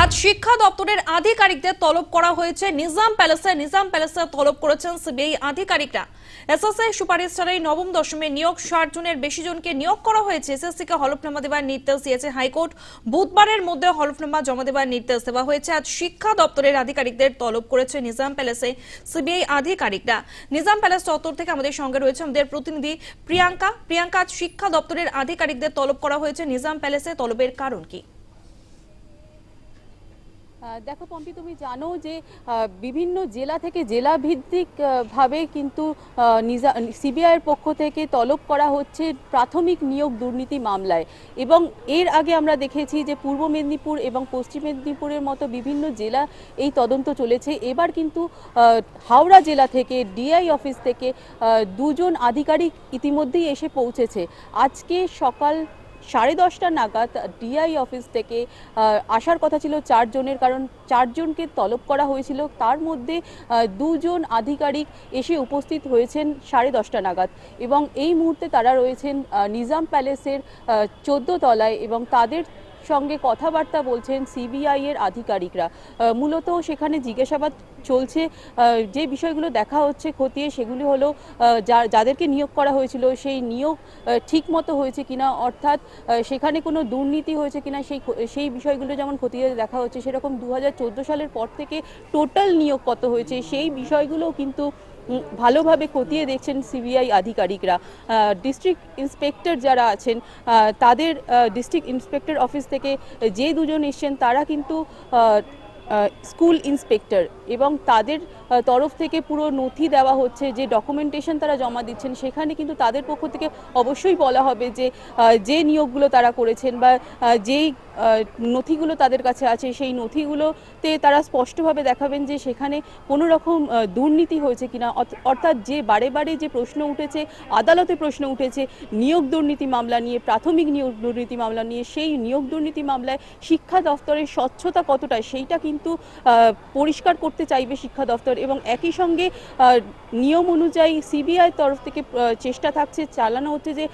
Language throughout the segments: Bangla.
আজ শিক্ষা দপ্তরের আধিকারিকদের তলব করা হয়েছে। নিজাম প্যালেসে নিজাম প্যালেসে তলব করেছেন সিবিআই আধিকারিকরা। এসএসআই সুপারিশচারে নবম দশমে নিয়োগ ষাট জনের বেশি জনকে নিয়োগ করা হয়েছে। এসএসসি কে হলফনামা দেওয়ার নির্দেশ দিয়েছে হাইকোর্ট। বুধবারের মধ্যে হলফনামা জমা দেওয়ার নির্দেশ দেওয়া হয়েছে। আজ শিক্ষা দপ্তরের আধিকারিকদের তলব করেছে নিজাম প্যালেসে সিবিআই আধিকারিকরা। নিজাম প্যালেস চত্বর থেকে আমাদের সঙ্গে রয়েছে আমাদের প্রতিনিধি প্রিয়াঙ্কা। প্রিয়াঙ্কা, আজ শিক্ষা দপ্তরের আধিকারিকদের তলব করা হয়েছে। নিজাম প্যালেসে তলবের কারণ কি? দেখো পম্পি, তুমি জানো যে বিভিন্ন জেলা থেকে জেলা ভিত্তিক ভাবে কিন্তু সিবিআই এর পক্ষ থেকে তলব করা হচ্ছে প্রাথমিক নিয়োগ দুর্নীতি মামলায়। এবং এর আগে আমরা দেখেছি যে, পূর্ব মেদিনীপুর এবং পশ্চিম মেদিনীপুরের মতো বিভিন্ন জেলা এই তদন্ত চলেছে। এবার কিন্তু হাওড়া জেলা থেকে, ডিআই অফিস থেকে দুজন আধিকারিক ইতিমধ্যেই এসে পৌঁছেছে। আজকে সকাল সাড়ে দশটা নাগাদ ডিআই অফিস থেকে আসার কথা ছিল চারজনের, কারণ চারজনকে তলব করা হয়েছিল। তার মধ্যে দুজন আধিকারিক এসে উপস্থিত হয়েছেন সাড়ে দশটা নাগাদ এবং এই মুহূর্তে তারা রয়েছেন নিজাম প্যালেসের চোদ্দ তলায় এবং তাদের সঙ্গে কথাবার্তা বলছেন সিবিআই এর আধিকারিকরা। মূলত সেখানে জিজ্ঞাসাবাদ চলছে। যে বিষয়গুলো দেখা হচ্ছে খতিয়ে সেগুলি হলো যাদেরকে নিয়োগ করা হয়েছিল সেই নিয়োগ ঠিক মতো হয়েছে কিনা, অর্থাৎ সেখানে কোনো দুর্নীতি হয়েছে কিনা সেই সেই বিষয়গুলো যেমন খতিয়ে দেখা হচ্ছে, সেরকম দু হাজার চোদ্দ সালের পর থেকে টোটাল নিয়োগ কত হয়েছে সেই বিষয়গুলো কিন্তু ভালোভাবে খতিয়ে দেখছেন সিবিআই আধিকারিকরা। ডিস্ট্রিক্ট ইন্সপেক্টর যারা আছেন তাদের ডিস্ট্রিক্ট ইন্সপেক্টর অফিস থেকে যে দুজন এসছেন, তারা কিন্তু স্কুল ইন্সপেক্টর এবং তাদের তরফ থেকে পুরো নথি দেওয়া হচ্ছে, যে ডকুমেন্টেশন তারা জমা দিচ্ছেন, সেখানে কিন্তু তাদের পক্ষ থেকে অবশ্যই বলা হবে যে যে নিয়োগগুলো তারা করেছেন বা যেই নথিগুলো তাদের কাছে আছে সেই নথিগুলোতে তারা স্পষ্টভাবে দেখাবেন যে সেখানে কোনো রকম দুর্নীতি হয়েছে কিনা। অর্থ- অর্থাৎ যে বারে বারে যে প্রশ্ন উঠেছে আদালতে প্রশ্ন উঠেছে নিয়োগ দুর্নীতি মামলা নিয়ে প্রাথমিক নিয়োগ দুর্নীতি মামলা নিয়ে সেই নিয়োগ দুর্নীতি মামলায় শিক্ষা দফতরের স্বচ্ছতা কতটা সেইটা কিন্তু পরিষ্কার করতে চাইবে শিক্ষা দফতর এবং একই সঙ্গে নিয়ম অনুযায়ী সিবিআই তরফ থেকে চেষ্টা থাকছে চালানো হচ্ছে যে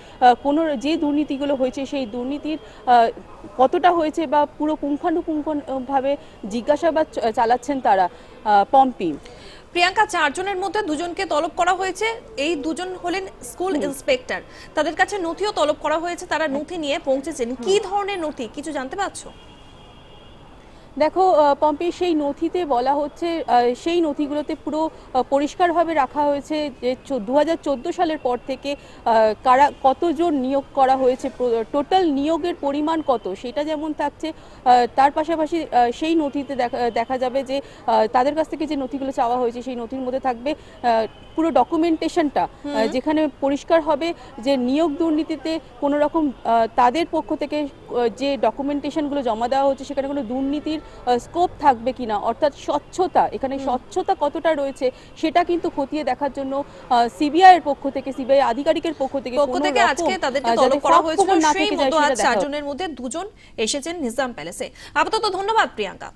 কোনো যে দুর্নীতিগুলো হয়েছে সেই দুর্নীতির আহ, কতটা হয়েছে বা পুরো পুঙ্খানুপুঙ্খভাবে জিজ্ঞাসাবাদ চালাচ্ছেন তারা আহ, পম্পি। প্রিয়াঙ্কা চারজনের মধ্যে দুজনকে তলব করা হয়েছে। এই দুজন হলেন স্কুল ইন্সপেক্টর। তাদের কাছে নথিও তলব করা হয়েছে। তারা নথি নিয়ে পৌঁছেছেন। কি ধরনের নথি? কিছু জানতে পারছ? দেখো পম্পি সেই নথিতে বলা হচ্ছে সেই নথিগুলোতে পুরো পরিষ্কারভাবে রাখা হয়েছে যে দু হাজার চোদ্দ সালের পর থেকে কারা কতজন নিয়োগ করা হয়েছে টোটাল নিয়োগের পরিমাণ কত সেটা যেমন থাকছে তার পাশাপাশি সেই নথিতে দেখা দেখা যাবে যে তাদের কাছ থেকে যে নথিগুলো চাওয়া হয়েছে সেই নথির মধ্যে থাকবে পুরো ডকুমেন্টেশনটা যেখানে পরিষ্কার হবে যে নিয়োগ দুর্নীতিতে কোনো রকম তাদের পক্ষ থেকে যে ডকুমেন্টেশনগুলো জমা দেওয়া হচ্ছে সেখানে কোনো দুর্নীতির স্কোপ থাকবে কি না অর্থাৎ স্বচ্ছতা এখানে স্বচ্ছতা কতটা রয়েছে সেটা কিন্তু খতিয়ে দেখার জন্য সিবিআই এর পক্ষ থেকে সিবিআই আধিকারিকের পক্ষ থেকে পক্ষ থেকে আজকে তাদেরকে তলব করা হয়েছিল সেই মতো আজ চারজনের মধ্যে দুজন এসেছেন নিজাম প্যালেসে আপাতত ধন্যবাদ প্রিয়াঙ্কা।